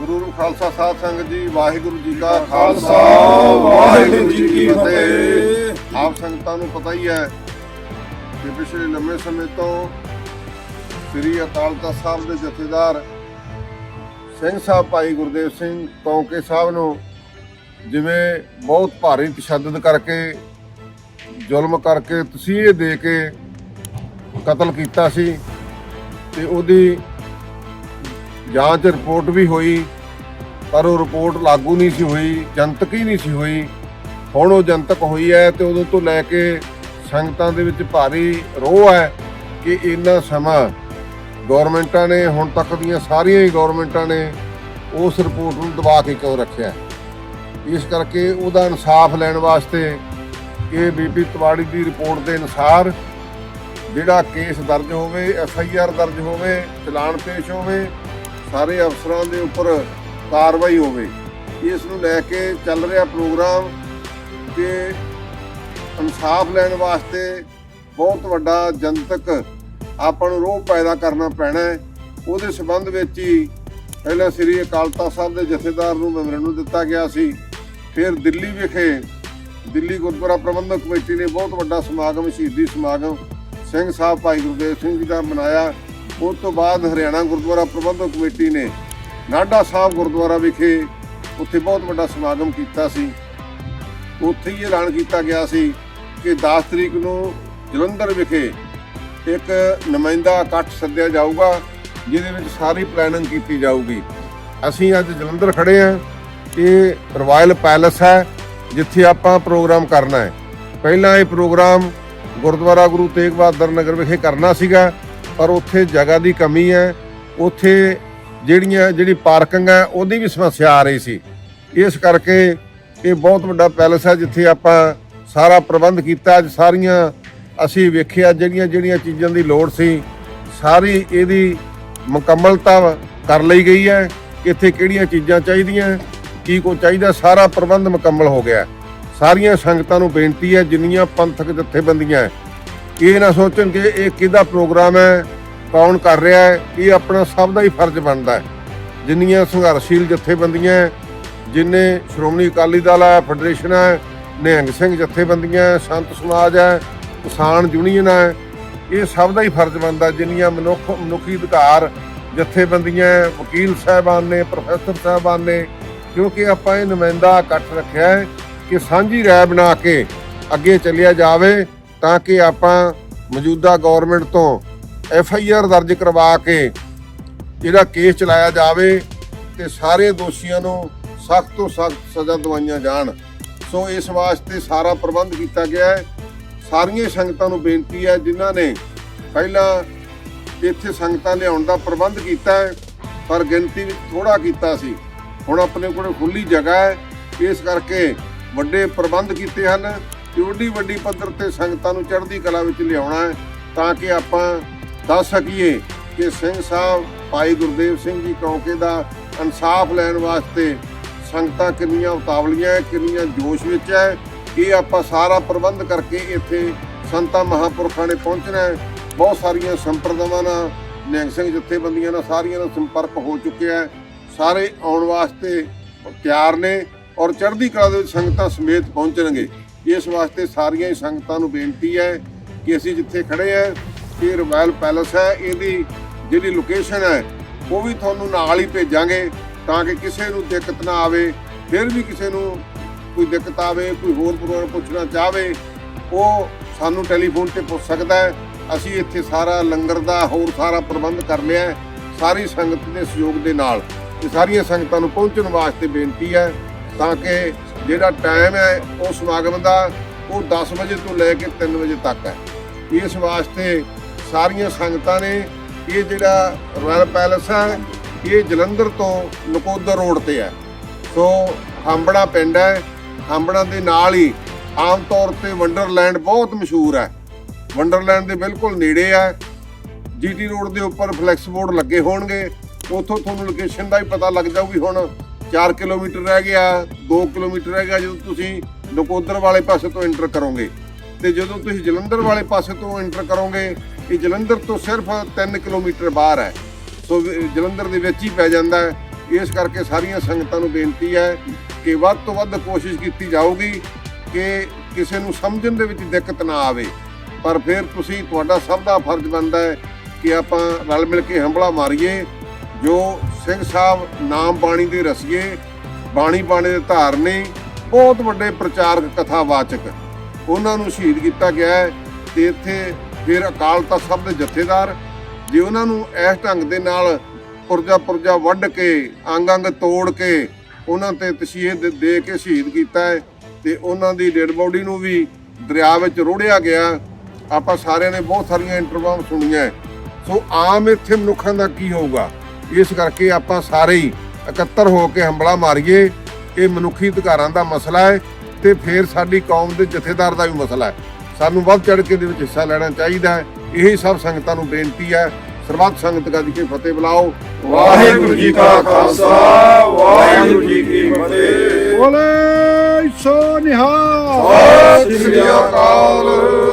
ਗੁਰੂ ਖਾਲਸਾ ਸਾਧ ਸੰਗਤ ਜੀ ਵਾਹਿਗੁਰੂ ਜੀ ਕਾ ਖਾਲਸਾ ਵਾਹਿਗੁਰੂ ਜੀ ਕੀ ਫਤਿਹ। ਆਪ ਸੰਗਤਾਂ ਨੂੰ ਪਤਾ ਹੀ ਹੈ ਕਿ ਪਿਛਲੇ ਲੰਮੇ ਸਮੇਂ ਤੋਂ ਸ੍ਰੀ ਅਕਾਲ ਤਖਤ ਸਾਹਿਬ ਦੇ ਜਥੇਦਾਰ ਸਿੰਘ ਸਾਹਿਬ ਭਾਈ ਗੁਰਦੇਵ ਸਿੰਘ ਕੌਂਕੇ ਸਾਹਿਬ ਨੂੰ ਜਿਵੇਂ ਬਹੁਤ ਭਾਰੀ ਤਸ਼ੱਦਦ ਕਰਕੇ ਜ਼ੁਲਮ ਕਰਕੇ ਤਸੀਹੇ ਦੇ ਕੇ ਕਤਲ ਕੀਤਾ ਸੀ ਤੇ ਉਹਦੀ ਜਾਂਚ ਰਿਪੋਰਟ ਵੀ ਹੋਈ, ਪਰ ਉਹ ਰਿਪੋਰਟ ਲਾਗੂ ਨਹੀਂ ਸੀ ਹੋਈ, ਜਨਤਕ ਹੀ ਨਹੀਂ ਸੀ ਹੋਈ। ਹੁਣ ਉਹ ਜਨਤਕ ਹੋਈ ਹੈ ਤੇ ਉਦੋਂ ਤੋਂ ਲੈ ਕੇ ਸੰਗਤਾਂ ਦੇ ਵਿੱਚ ਭਾਰੀ ਰੋਹ ਹੈ ਕਿ ਇੰਨਾ ਸਮਾਂ ਗਵਰਨਮੈਂਟਾਂ ਨੇ ਹੁਣ ਤੱਕ ਦੀਆਂ ਸਾਰੀਆਂ ਹੀ ਗਵਰਨਮੈਂਟਾਂ ਨੇ ਉਸ ਰਿਪੋਰਟ ਨੂੰ ਦਬਾ ਕੇ ਕਿਉਂ ਰੱਖਿਆ ਇਸ ਕਰਕੇ ਉਹਦਾ ਇਨਸਾਫ ਲੈਣ ਵਾਸਤੇ ਇਹ ਬੀਬੀ ਤਵਾੜੀ ਦੀ ਰਿਪੋਰਟ ਦੇ ਅਨੁਸਾਰ ਜਿਹੜਾ ਕੇਸ ਦਰਜ ਹੋਵੇ, ਐਫ ਆਈ ਆਰ ਦਰਜ ਹੋਵੇ, ਚਲਾਨ ਪੇਸ਼ ਹੋਵੇ ਸਾਰੇ ਅਫਸਰਾਂ ਦੇ ਉੱਪਰ ਕਾਰਵਾਈ ਹੋਵੇ। ਇਸ ਨੂੰ ਲੈ ਕੇ ਚੱਲ ਰਿਹਾ ਪ੍ਰੋਗਰਾਮ ਕਿ ਇਨਸਾਫ ਲੈਣ ਵਾਸਤੇ ਬਹੁਤ ਵੱਡਾ ਜਨਤਕ ਆਪਾਂ ਨੂੰ ਰੋਹ ਪੈਦਾ ਕਰਨਾ ਪੈਣਾ ਹੈ। ਉਹਦੇ ਸਬੰਧ ਵਿੱਚ ਹੀ ਪਹਿਲਾਂ ਸ੍ਰੀ ਅਕਾਲ ਤਖਤ ਸਾਹਿਬ ਦੇ ਜਥੇਦਾਰ ਨੂੰ ਮੈਮੋਰੰਡਮ ਦਿੱਤਾ ਗਿਆ ਸੀ। ਫਿਰ ਦਿੱਲੀ ਵਿਖੇ ਦਿੱਲੀ ਗੁਰਦੁਆਰਾ ਪ੍ਰਬੰਧਕ ਕਮੇਟੀ ਨੇ ਬਹੁਤ ਵੱਡਾ ਸਮਾਗਮ, ਸ਼ਹੀਦੀ ਸਮਾਗਮ ਸਿੰਘ ਸਾਹਿਬ ਭਾਈ ਗੁਰਦੇਵ ਸਿੰਘ ਜੀ ਦਾ ਮਨਾਇਆ। ਉਸ ਤੋਂ ਬਾਅਦ ਹਰਿਆਣਾ ਗੁਰਦੁਆਰਾ ਪ੍ਰਬੰਧਕ ਕਮੇਟੀ ਨੇ ਨਾਢਾ ਸਾਹਿਬ ਗੁਰਦੁਆਰਾ ਵਿਖੇ ਉੱਥੇ ਬਹੁਤ ਵੱਡਾ ਸਮਾਗਮ ਕੀਤਾ ਸੀ। ਉੱਥੇ ਹੀ ਐਲਾਨ ਕੀਤਾ ਗਿਆ ਸੀ ਕਿ 10 ਤਰੀਕ ਨੂੰ ਜਲੰਧਰ ਵਿਖੇ ਇੱਕ ਨੁਮਾਇੰਦਾ ਇਕੱਠ ਸੱਦਿਆ ਜਾਊਗਾ, ਜਿਹਦੇ ਵਿੱਚ ਸਾਰੀ ਪਲੈਨਿੰਗ ਕੀਤੀ ਜਾਊਗੀ। ਅਸੀਂ ਅੱਜ ਜਲੰਧਰ ਖੜੇ ਹਾਂ। ਇਹ ਰਾਇਲ ਪੈਲਸ ਹੈ, ਜਿੱਥੇ ਆਪਾਂ ਪ੍ਰੋਗਰਾਮ ਕਰਨਾ ਹੈ। ਪਹਿਲਾਂ ਇਹ ਪ੍ਰੋਗਰਾਮ ਗੁਰਦੁਆਰਾ ਗੁਰੂ ਤੇਗ ਬਹਾਦਰ ਨਗਰ ਵਿਖੇ ਕਰਨਾ ਸੀਗਾ। ਪਰ ਉੱਥੇ ਜਗ੍ਹਾ ਦੀ ਕਮੀ ਹੈ। ਉੱਥੇ ਜਿਹੜੀਆਂ, ਜਿਹੜੀ ਪਾਰਕਿੰਗ ਹੈ, ਉਹਦੀ ਵੀ ਸਮੱਸਿਆ ਆ ਰਹੀ ਸੀ। ਇਸ ਕਰਕੇ ਇਹ ਬਹੁਤ ਵੱਡਾ ਪੈਲਸ ਹੈ, ਜਿੱਥੇ ਆਪਾਂ ਸਾਰਾ ਪ੍ਰਬੰਧ ਕੀਤਾ। ਅੱਜ ਸਾਰੀਆਂ ਅਸੀਂ ਵੇਖਿਆ, ਜਿਹੜੀਆਂ ਜਿਹੜੀਆਂ ਚੀਜ਼ਾਂ ਦੀ ਲੋੜ ਸੀ, ਸਾਰੀ ਇਹਦੀ ਮੁਕੰਮਲਤਾ ਕਰ ਲਈ ਗਈ ਹੈ। ਇੱਥੇ ਕਿਹੜੀਆਂ ਚੀਜ਼ਾਂ ਚਾਹੀਦੀਆਂ, ਕੀ ਕੋ ਚਾਹੀਦਾ, ਸਾਰਾ ਪ੍ਰਬੰਧ ਮੁਕੰਮਲ ਹੋ ਗਿਆ। ਸਾਰੀਆਂ ਸੰਗਤਾਂ ਨੂੰ ਬੇਨਤੀ ਹੈ, ਜਿੰਨੀਆਂ ਪੰਥਕ ਜਥੇਬੰਦੀਆਂ ਇਹ ਨਾ ਸੋਚਣ ਕਿ ਇਹ ਕਿਹਦਾ ਪ੍ਰੋਗਰਾਮ ਹੈ ਕੌਣ ਕਰ ਰਿਹਾ ਹੈ, ਇਹ ਆਪਣਾ ਸਭ ਦਾ ਹੀ ਫਰਜ਼ ਬਣਦਾ ਹੈ। ਜਿੰਨੀਆਂ ਸੰਘਰਸ਼ੀਲ ਜਥੇਬੰਦੀਆਂ ਜਿੰਨੇ ਸ਼੍ਰੋਮਣੀ ਅਕਾਲੀ ਦਲ ਹੈ, ਫੈਡਰੇਸ਼ਨ ਹੈ, ਨਿਹੰਗ ਸਿੰਘ ਜਥੇਬੰਦੀਆਂ ਸੰਤ ਸਮਾਜ ਹੈ, ਕਿਸਾਨ ਯੂਨੀਅਨ ਹੈ, ਇਹ ਸਭ ਦਾ ਹੀ ਫਰਜ਼ ਬਣਦਾ ਜਿੰਨੀਆਂ ਮਨੁੱਖ, ਮਨੁੱਖੀ ਅਧਿਕਾਰ ਜਥੇਬੰਦੀਆਂ ਵਕੀਲ ਸਾਹਿਬਾਨ ਨੇ, ਪ੍ਰੋਫੈਸਰ ਸਾਹਿਬਾਨ ਨੇ, ਕਿਉਂਕਿ ਆਪਾਂ ਇਹ ਨੁਮਾਇੰਦਾ ਇਕੱਠ ਰੱਖਿਆ ਹੈ ਕਿ ਸਾਂਝੀ ਰਾਏ ਬਣਾ ਕੇ ਅੱਗੇ ਚੱਲਿਆ ਜਾਵੇ ਤਾਂ ਕਿ ਆਪਾਂ ਮੌਜੂਦਾ ਗਵਰਨਮੈਂਟ ਤੋਂ ਐਫ ਆਈ ਆਰ ਦਰਜ ਕਰਵਾ ਕੇ ਜਿਹੜਾ ਕੇਸ ਚਲਾਇਆ ਜਾਵੇ ਤੇ ਸਾਰੇ ਦੋਸ਼ੀਆਂ ਨੂੰ ਸਖਤ ਤੋਂ ਸਖਤ ਸਜ਼ਾ ਦਵਾਈਆਂ ਜਾਣ। ਸੋ ਇਸ ਵਾਸਤੇ ਸਾਰਾ ਪ੍ਰਬੰਧ ਕੀਤਾ ਗਿਆ ਹੈ। ਸਾਰੀਆਂ ਸੰਗਤਾਂ ਨੂੰ ਬੇਨਤੀ ਹੈ, ਜਿਨ੍ਹਾਂ ਨੇ ਪਹਿਲਾਂ ਇੱਥੇ ਸੰਗਤਾਂ ਲਿਆਉਣ ਦਾ ਪ੍ਰਬੰਧ ਕੀਤਾ ਹੈ, ਪਰ ਗਿਣਤੀ ਵਿੱਚ ਥੋੜਾ ਕੀਤਾ ਸੀ। ਹੁਣ ਆਪਣੇ ਕੋਲ ਖੁੱਲੀ ਜਗ੍ਹਾ ਹੈ। ਇਸ ਕਰਕੇ ਵੱਡੇ ਪ੍ਰਬੰਧ ਕੀਤੇ ਹਨ ਤੇ ਵੱਡੀ ਵੱਡੀ ਪੱਧਰ ਤੇ ਸੰਗਤਾਂ ਨੂੰ ਚੜ੍ਹਦੀ ਕਲਾ ਵਿੱਚ ਲਿਆਉਣਾ ਹੈ, ਤਾਂ ਕਿ ਆਪਾਂ ਦੱਸ ਸਕੀਏ ਕਿ ਸਿੰਘ ਸਾਹਿਬ, ਭਾਈ ਗੁਰਦੇਵ ਸਿੰਘ ਜੀ ਕੌਂਕੇ ਦਾ ਇਨਸਾਫ ਲੈਣ ਵਾਸਤੇ ਸੰਗਤਾਂ ਕਿੰਨੀਆਂ ਉਤਾਵਲੀਆਂ ਹੈ, ਕਿੰਨੀਆਂ ਜੋਸ਼ ਵਿੱਚ ਹੈ, ਇਹ ਆਪਾਂ ਸਾਰਾ ਪ੍ਰਬੰਧ ਕਰਕੇ ਇੱਥੇ ਸੰਤਾਂ ਮਹਾਪੁਰਖਾਂ ਨੇ ਪਹੁੰਚਣਾ ਹੈ। ਬਹੁਤ ਸਾਰੀਆਂ ਸੰਪਰਦਾਵਾਂ ਨਾਲ, ਨਿਹੰਗ ਸਿੰਘ ਜਥੇਬੰਦੀਆਂ ਨਾਲ ਸਾਰੀਆਂ ਨਾਲ ਸੰਪਰਕ ਹੋ ਚੁੱਕਿਆ ਹੈ। ਸਾਰੇ ਆਉਣ ਵਾਸਤੇ ਤਿਆਰ ਨੇ ਔਰ ਚੜ੍ਹਦੀ ਕਲਾ ਦੇ ਵਿੱਚ ਸੰਗਤਾਂ ਸਮੇਤ ਪਹੁੰਚਣਗੇ। ਇਸ ਵਾਸਤੇ ਸਾਰੀਆਂ ਹੀ ਸੰਗਤਾਂ ਨੂੰ ਬੇਨਤੀ ਹੈ ਕਿ ਅਸੀਂ ਜਿੱਥੇ ਖੜੇ ਹਾਂ ਇਹ ਰਾਇਲ ਪੈਲਸ ਹੈ, ਇਹਦੀ ਜਿਹੜੀ ਲੋਕੇਸ਼ਨ ਹੈ, ਉਹ ਵੀ ਤੁਹਾਨੂੰ ਨਾਲ ਹੀ ਭੇਜਾਂਗੇ ਤਾਂ ਕਿ ਕਿਸੇ ਨੂੰ ਦਿੱਕਤ ਨਾ ਆਵੇ, ਫਿਰ ਵੀ ਕਿਸੇ ਨੂੰ ਕੋਈ ਦਿੱਕਤ ਆਵੇ, ਕੋਈ ਹੋਰ ਪ੍ਰੋਗਰਾਮ ਪੁੱਛਣਾ ਚਾਹਵੇ ਉਹ ਸਾਨੂੰ ਟੈਲੀਫੋਨ ਤੇ ਪੁੱਛ ਸਕਦਾ ਹੈ। ਅਸੀਂ ਇੱਥੇ ਸਾਰਾ ਲੰਗਰ ਦਾ ਹੋਰ ਸਾਰਾ ਪ੍ਰਬੰਧ ਕਰ ਲਿਆ ਹੈ, ਸਾਰੀ ਸੰਗਤ ਦੇ ਸਹਿਯੋਗ ਦੇ ਨਾਲ। ਤੇ ਸਾਰੀਆਂ ਸੰਗਤਾਂ ਨੂੰ ਪਹੁੰਚਣ ਵਾਸਤੇ ਬੇਨਤੀ ਹੈ ਤਾਂ ਕਿ ਜਿਹੜਾ ਟਾਈਮ ਹੈ, ਉਹ ਸਮਾਗਮ ਦਾ ਉਹ 10 ਵਜੇ ਤੋਂ ਲੈ ਕੇ 3 ਵਜੇ ਤੱਕ ਹੈ। ਇਸ ਵਾਸਤੇ ਸਾਰੀਆਂ ਸੰਗਤਾਂ ਨੇ ਇਹ ਜਿਹੜਾ ਰਾਇਲ ਪੈਲਸ ਹੈ ਇਹ ਜਲੰਧਰ ਤੋਂ ਨਕੋਦਰ ਰੋਡ ਤੇ ਹੈ ਸੋ ਹੰਬੜਾ ਪਿੰਡ ਹੈ, ਹਾਂਬੜਾ ਦੇ ਨਾਲ ਹੀ ਆਮ ਤੌਰ ਤੇ ਵੰਡਰਲੈਂਡ ਬਹੁਤ ਮਸ਼ਹੂਰ ਹੈ। ਵੰਡਰਲੈਂਡ ਦੇ ਬਿਲਕੁਲ ਨੇੜੇ ਹੈ ਜੀਟੀ ਰੋਡ ਦੇ ਉੱਪਰ ਫਲੈਕਸ ਬੋਰਡ ਲੱਗੇ ਹੋਣਗੇ। ਉੱਥੋਂ ਤੁਹਾਨੂੰ ਲੋਕੇਸ਼ਨ ਦਾ ਵੀ ਪਤਾ ਲੱਗ ਜਾਊਗੀ ਹੁਣ 4 ਕਿਲੋਮੀਟਰ ਰਹਿ ਗਿਆ 2 ਕਿਲੋਮੀਟਰ ਰਹਿ ਗਿਆ ਜਦੋਂ ਤੁਸੀਂ ਨਕੋਦਰ ਵਾਲੇ ਪਾਸੇ ਤੋਂ ਐਂਟਰ ਕਰੋਗੇ। ਤੇ ਜਦੋਂ ਤੁਸੀਂ ਜਲੰਧਰ ਵਾਲੇ ਪਾਸੇ ਤੋਂ ਐਂਟਰ ਕਰੋਗੇ ਇਹ ਜਲੰਧਰ ਤੋਂ ਸਿਰਫ 3 ਕਿਲੋਮੀਟਰ ਬਾਹਰ ਹੈ। ਸੋ ਜਲੰਧਰ ਦੇ ਵਿੱਚ ਹੀ ਪੈ ਜਾਂਦਾ ਹੈ। ਇਸ ਕਰਕੇ ਸਾਰੀਆਂ ਸੰਗਤਾਂ ਨੂੰ ਬੇਨਤੀ ਹੈ ਕਿ ਵੱਧ ਤੋਂ ਵੱਧ ਕੋਸ਼ਿਸ਼ ਕੀਤੀ ਜਾਊਗੀ ਕਿ ਕਿਸੇ ਨੂੰ ਸਮਝਣ ਦੇ ਵਿੱਚ ਦਿੱਕਤ ਨਾ ਆਵੇ। ਪਰ ਫਿਰ ਤੁਸੀਂ, ਤੁਹਾਡਾ ਸਭ ਦਾ ਫਰਜ਼ ਬਣਦਾ ਹੈ ਕਿ ਆਪਾਂ ਰਲ ਮਿਲ ਕੇ ਹੰਬਲਾ ਮਾਰੀਏ, ਜੋ ਸਿੰਘ ਸਾਹਿਬ ਨਾਮ ਬਾਣੀ ਦੇ ਰਸੀਏ, ਬਾਣੀ ਬਾਣੀ ਦੇ ਧਾਰਨੀ ਬਹੁਤ ਵੱਡੇ ਪ੍ਰਚਾਰਕ ਕਥਾਵਾਚਕ। ਉਹਨਾਂ ਨੂੰ ਸ਼ਹੀਦ ਕੀਤਾ ਗਿਆ ਹੈ ਤੇ ਇੱਥੇ ਫਿਰ ਅਕਾਲ ਤਖਤ ਸਾਹਿਬ ਦੇ ਜਥੇਦਾਰ, ਜੇ ਉਹਨਾਂ ਨੂੰ ਇਸ ਢੰਗ ਦੇ ਨਾਲ ਪੁਰਜਾ ਪੁਰਜਾ ਵੱਢ ਕੇ ਅੰਗ ਅੰਗ ਤੋੜ ਕੇ ਉਹਨਾਂ ਤੇ ਤਸ਼ੀਹੇ ਦੇ ਕੇ ਸ਼ਹੀਦ ਕੀਤਾ ਹੈ ਤੇ ਉਹਨਾਂ ਦੀ ਡੈਡ ਬੋਡੀ ਨੂੰ ਵੀ ਦਰਿਆ ਵਿੱਚ ਰੋੜਿਆ ਗਿਆ, ਆਪਾਂ ਸਾਰਿਆਂ ਨੇ ਬਹੁਤ ਸਾਰੀਆਂ ਇੰਟਰਵਿਊ ਸੁਣੀਆਂ ਸੋ ਆਮ ਇੱਥੇ ਮਨੁੱਖਾਂ ਦਾ ਕੀ ਹੋਊਗਾ? ਇਸ ਕਰਕੇ ਆਪਾਂ ਸਾਰੇ ਹੀ ਇਕੱਤਰ ਹੋ ਕੇ ਹੰਬਲਾ ਮਾਰੀਏ, ਇਹ ਮਨੁੱਖੀ ਅਧਿਕਾਰਾਂ ਦਾ ਮਸਲਾ ਹੈ ਤੇ ਫਿਰ ਸਾਡੀ ਕੌਮ ਦੇ ਜਥੇਦਾਰ ਦਾ ਵੀ ਮਸਲਾ ਹੈ। ਸਾਨੂੰ ਵੱਧ ਚੜ ਕੇ ਦੇ ਵਿੱਚ ਹਿੱਸਾ ਲੈਣਾ ਚਾਹੀਦਾ ਹੈ। ਇਹੀ ਸਭ ਸੰਗਤਾਂ ਨੂੰ ਬੇਨਤੀ ਹੈ। ਸਰਬੱਤ ਸੰਗਤ ਗੱਜ ਕੇ ਫਤਿਹ ਬੁਲਾਓ। ਵਾਹਿਗੁਰੂ ਜੀ ਕਾ ਖਾਲਸਾ ਵਾਹਿਗੁਰੂ ਜੀ ਕੀ ਫਤਿਹ। ਬੋਲੇ ਸੋ ਨਿਹਾਲ। ਸਤਿ ਸ੍ਰੀ ਅਕਾਲ।